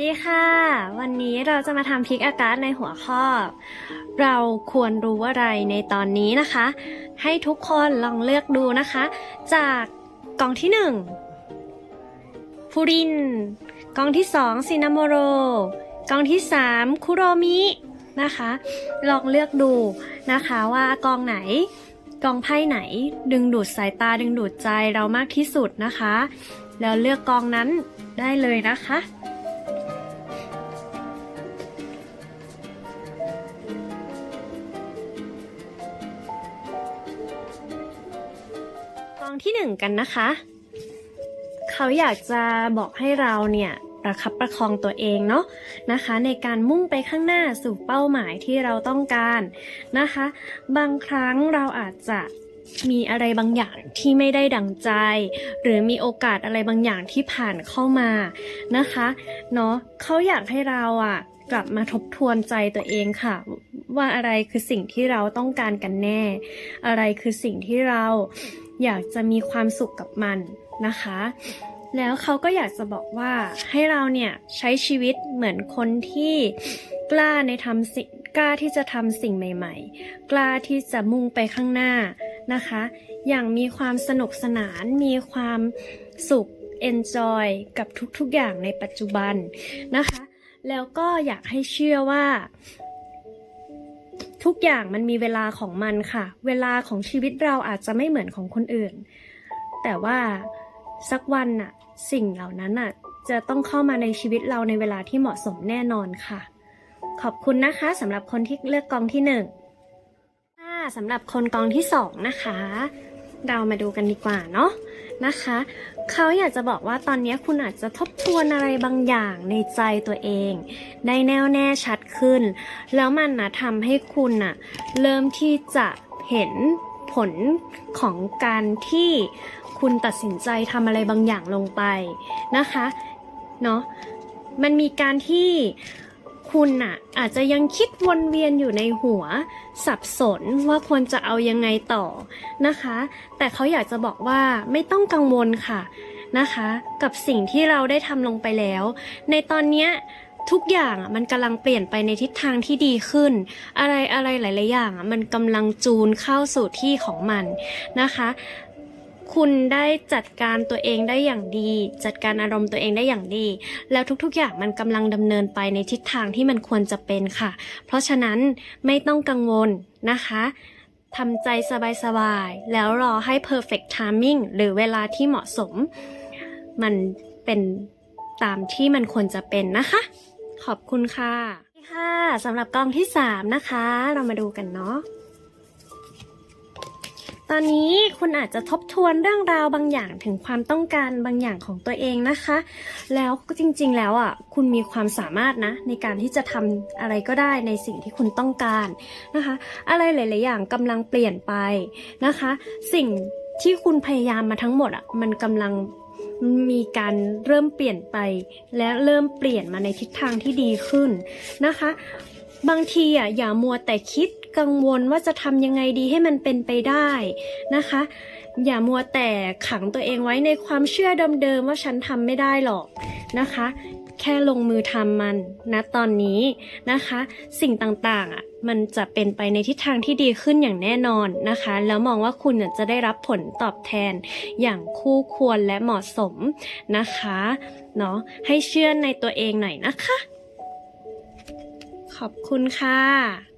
ดีค่ะ วันนี้เราจะมาทำพิกอากาศในหัวข้อ เราควรรู้อะไรในตอนนี้นะคะ ให้ทุกคนลองเลือกดูนะคะ จากกล่องที่หนึ่งฟูริน กล่องที่สองซินาโมโร กล่องที่สามคุโรมินะคะ ลองเลือกดูนะคะว่ากองไหนกองไพ่ไหน ดึงดูดสายตาดึงดูดใจเรามากที่สุดนะคะ แล้วเลือกกองนั้นได้เลยนะคะ องที่หนึ่งกันนะคะ เขาอยากจะบอกให้เราเนี่ยประคับประคองตัวเองเนาะนะคะ ในการมุ่งไปข้างหน้าสู่เป้าหมายที่เราต้องการนะคะ บางครั้งเราอาจจะมีอะไรบางอย่างที่ไม่ได้ดังใจ หรือมีโอกาสอะไรบางอย่างที่ผ่านเข้ามานะคะเนาะเขาอยากให้เราอะกลับมาทบทวนใจตัวเองค่ะ ว่าอะไรคือสิ่งที่เราต้องการกันแน่ อะไรคือสิ่งที่เราอยากจะมีความสุขกับมันนะคะ แล้วเขาก็อยากจะบอกว่าให้เราเนี่ยใช้ชีวิตเหมือนคนที่กล้าในทำสิ่งกล้าที่จะทำสิ่งใหม่ ๆ กล้าที่จะมุ่งไปข้างหน้านะคะ อย่างมีความสนุกสนาน มีความสุข enjoy กับทุกๆอย่างในปัจจุบันนะคะ แล้วก็อยากให้เชื่อว่า ทุกอย่างมันมีเวลาของมันค่ะ เวลาของชีวิตเราอาจจะไม่เหมือนของคนอื่น แต่ว่าสักวันน่ะ สิ่งเหล่านั้นน่ะ จะต้องเข้ามาในชีวิตเราในเวลาที่เหมาะสมแน่นอนค่ะ ขอบคุณนะคะสำหรับคนที่เลือกกองที่หนึ่งสำหรับคนกองที่สองนะคะ เรามาดูกันดีกว่าเนาะ นะคะ เขาอยากจะบอกว่าตอนนี้คุณอาจจะทบทวนอะไรบางอย่างในใจตัวเอง ได้แน่วแน่ชัดขึ้น แล้วมันนะทำให้คุณนะเริ่มที่จะเห็นผลของการที่คุณตัดสินใจทำอะไรบางอย่างลงไปนะคะเนาะมันมีการที่ คุณน่ะ อาจจะยังคิดวนเวียนอยู่ในหัว สับสนว่าควรจะเอายังไงต่อนะคะ แต่เขาอยากจะบอกว่าไม่ต้องกังวลค่ะนะคะ กับสิ่งที่เราได้ทำลงไปแล้ว ในตอนนี้ทุกอย่างอะมันกำลังเปลี่ยนไปในทิศทางที่ดีขึ้น อะไรอะไรหลาย ๆ อย่างอะมันกำลังจูนเข้าสู่ที่ของมันนะคะ คุณได้จัดการตัวเองได้อย่างดี จัดการอารมณ์ตัวเองได้อย่างดี แล้วทุกๆ อย่างมันกำลังดำเนินไปในทิศทางที่มันควรจะเป็นค่ะ เพราะฉะนั้นไม่ต้องกังวลนะคะทำใจสบายๆ แล้วรอให้ perfect timing หรือเวลาที่เหมาะสม มันเป็นตามที่มันควรจะเป็นนะคะ ขอบคุณค่ะ ค่ะสำหรับกองที่ 3 นะคะ เรามาดูกันเนาะ ตอนนี้คุณอาจจะทบทวนเรื่องราวบางอย่างถึงความต้องการบางอย่างของตัวเองนะคะ แล้วจริงๆ แล้วอะคุณมีความสามารถนะในการที่จะทำอะไรก็ได้ในสิ่งที่คุณต้องการนะคะ อะไรหลาย ๆ อย่างกำลังเปลี่ยนไปนะคะ สิ่งที่คุณพยายามมาทั้งหมดอะมันกำลังมีการเริ่มเปลี่ยนไป และเริ่มเปลี่ยนมาในทิศทางที่ดีขึ้นนะคะ บางทีอะอย่ามัวแต่คิด กังวลว่าจะทำยังไงดีให้มันเป็นไปได้นะคะ อย่ามัวแต่ขังตัวเองไว้ในความเชื่อเดิมๆว่าฉันทำไม่ได้หรอกนะคะ แค่ลงมือทำมันนะตอนนี้นะคะ สิ่งต่างๆอะมันจะเป็นไปในทิศทางที่ดีขึ้นอย่างแน่นอนนะคะ แล้วมองว่าคุณจะได้รับผลตอบแทนอย่างคู่ควรและเหมาะสมนะคะเนาะให้เชื่อในตัวเองหน่อยนะคะ ขอบคุณค่ะ